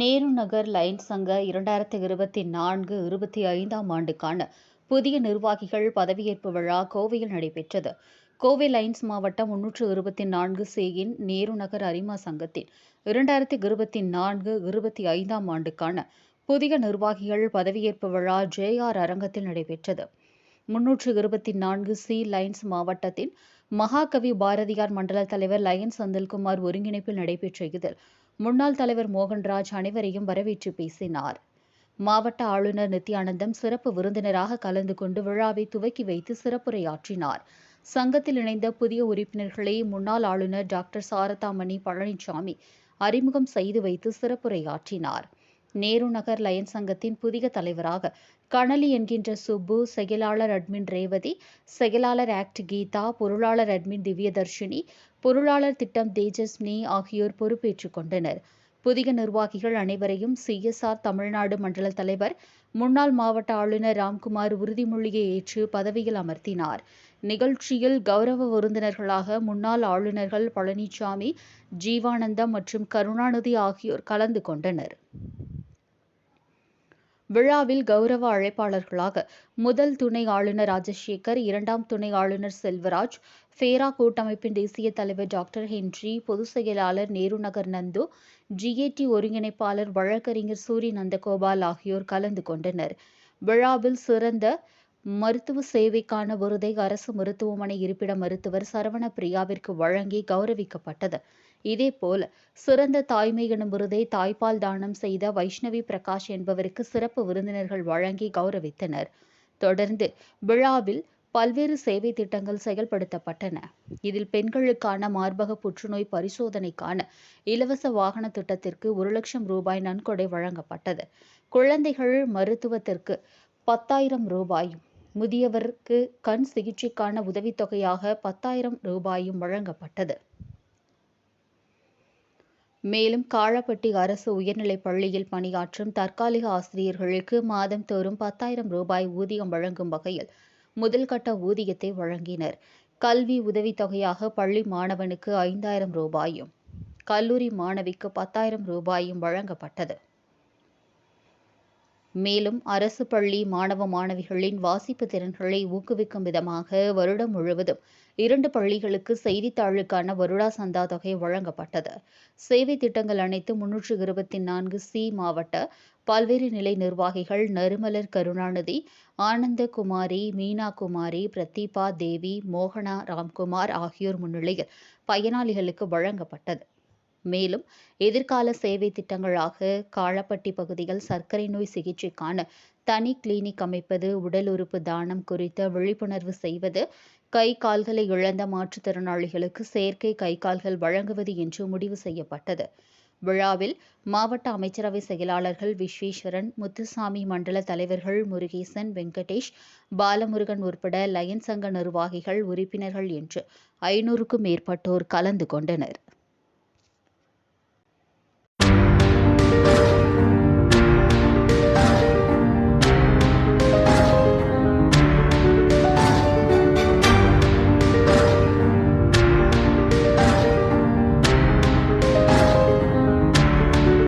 நேரு நகர் Lions சங்க இரண்டாயிரத்தி இருபத்தி நான்கு இருபத்தி ஐந்தாம் ஆண்டுக்கான புதிய நிர்வாகிகள் பதவியேற்பு விழா கோவையில் நடைபெற்றது. கோவை லைன்ஸ் மாவட்டம் முன்னூற்று இருபத்தி நான்கு சேயின் நேரு நகர் அரிமா சங்கத்தின் இரண்டாயிரத்தி இருபத்தி நான்கு இருபத்தி ஐந்தாம் ஆண்டுக்கான புதிய நிர்வாகிகள் பதவியேற்பு விழா ஜே ஆர் அரங்கத்தில் நடைபெற்றது. முன்னூற்று இருபத்தி நான்கு சி லைன்ஸ் மாவட்டத்தின் மகாகவி பாரதியார் மண்டல தலைவர் லயன் செந்தில்குமார் ஒருங்கிணைப்பில் நடைபெற்ற இதில் முன்னாள் தலைவர் மோகன்ராஜ் அனைவரையும் வரவேற்று பேசினார். மாவட்ட ஆளுநர் நித்யானந்தம் சிறப்பு விருந்தினராக கலந்து கொண்டு விழாவை துவக்கி வைத்து சிறப்புரையாற்றினார். சங்கத்தில் இணைந்த புதிய உறுப்பினர்களை முன்னாள் ஆளுநர் டாக்டர் சாரதாமணி பழனிசாமி அறிமுகம் செய்து வைத்து சிறப்புரையாற்றினார். நேரு நகர் லயன் சங்கத்தின் புதிய தலைவராக. கணலி என்கின்ற சுப்பு செயலாளர் அட்மின் ரேவதி செயலாளர் ஆக்ட் கீதா பொருளாளர் அட்மின் திவ்யதர்ஷினி பொருளாளர் திட்டம் தேஜஸ்னி ஆகியோர் பொறுப்பேற்றுக் கொண்டனர். புதிய நிர்வாகிகள் அனைவரையும் சிஎஸ்ஆர் தமிழ்நாடு மண்டல தலைவர் முன்னாள் மாவட்ட ஆளுநர் ராம்குமார் உறுதிமொழியை ஏற்று பதவியில் அமர்த்தினார். நிகழ்ச்சியில் கௌரவ விருந்தினர்களாக முன்னாள் ஆளுநர்கள் பழனிசாமி ஜீவானந்தம் மற்றும் கருணாநிதி ஆகியோர் கலந்து கொண்டனர். விழாவில் கௌரவ அழைப்பாளர்களாக முதல் துணை ஆளுநர் ராஜசேகர் இரண்டாம் துணை ஆளுநர் செல்வராஜ் ஃபேரா கூட்டமைப்பின் தேசிய தலைவர் டாக்டர் ஹென்றி பொதுச் செயலாளர் நேரு நகர் நந்து ஜிஏடி ஒருங்கிணைப்பாளர் வழக்கறிஞர் சூரிய நந்தகோபால் ஆகியோர் கலந்து கொண்டனர். விழாவில் சிறந்த மருத்துவ சேவைக்கான விருதை அரசு மருத்துவமனை இருப்பிட மருத்துவர் சரவண பிரியாவிற்கு வழங்கி கௌரவிக்கப்பட்டது. இதேபோல் சிறந்த தாய்மை எனும் விருதை தாய்ப்பால் தானம் செய்த வைஷ்ணவி பிரகாஷ் என்பவருக்கு சிறப்பு விருந்தினர்கள் வழங்கி கௌரவித்தனர். தொடர்ந்து விழாவில் பல்வேறு சேவை திட்டங்கள் செயல்படுத்தப்பட்டன. இதில் பெண்களுக்கான மார்பக புற்றுநோய் பரிசோதனைக்கான இலவச வாகன திட்டத்திற்கு ஒரு லட்சம் ரூபாய் நன்கொடை வழங்கப்பட்டது. குழந்தைகள் மருத்துவத்திற்கு பத்தாயிரம் ரூபாயும் முதியவருக்கு கண் சிகிச்சைக்கான உதவித்தொகையாக பத்தாயிரம் ரூபாயும் வழங்கப்பட்டது. மேலும் காழப்பட்டி அரசு உயர்நிலைப் பள்ளியில் பணியாற்றும் தற்காலிக ஆசிரியர்களுக்கு மாதம் தோறும் பத்தாயிரம் ரூபாய் ஊதியம் வழங்கும் வகையில் முதல்கட்ட ஊதியத்தை வழங்கினர். கல்வி உதவித்தொகையாக பள்ளி மாணவனுக்கு ஐந்தாயிரம் ரூபாயும் கல்லூரி மாணவிக்கு பத்தாயிரம் ரூபாயும் வழங்கப்பட்டது. மேலும் அரசு பள்ளி மாணவ மாணவிகளின் வாசிப்பு திறன்களை ஊக்குவிக்கும் விதமாக வருடம் முழுவதும் இரண்டு பள்ளிகளுக்கு செய்தித்தாளுக்கான வருடா சந்தா தொகை வழங்கப்பட்டது. சேவை திட்டங்கள் அனைத்து முன்னூற்று இருபத்தி நான்கு சி மாவட்ட பல்வேறு நிலை நிர்வாகிகள் நறுமலர் கருணாநிதி ஆனந்தகுமாரி மீனா குமாரி பிரதீபா தேவி மோகனா ராம்குமார் ஆகியோர் முன்னிலையில் பயனாளிகளுக்கு வழங்கப்பட்டது. மேலும் எதிர்கால சேவை திட்டங்களாக காளப்பட்டி பகுதியில் சர்க்கரை நோய் சிகிச்சைக்கான தனி கிளினிக் அமைப்பது உடல் உறுப்பு தானம் குறித்த விழிப்புணர்வு செய்வது கை கால்களை இழந்த மாற்றுத்திறனாளிகளுக்கு செயற்கை கை கால்கள் வழங்குவது என்று முடிவு செய்யப்பட்டது. விழாவில் மாவட்ட அமைச்சரவை செயலாளர்கள் விஸ்வேஸ்வரன் முத்துசாமி மண்டல தலைவர்கள் முருகேசன் வெங்கடேஷ் பாலமுருகன் உட்பட லயன் சங்க நிர்வாகிகள் உறுப்பினர்கள் என்று ஐநூறுக்கும் மேற்பட்டோர் கலந்து கொண்டனர். you.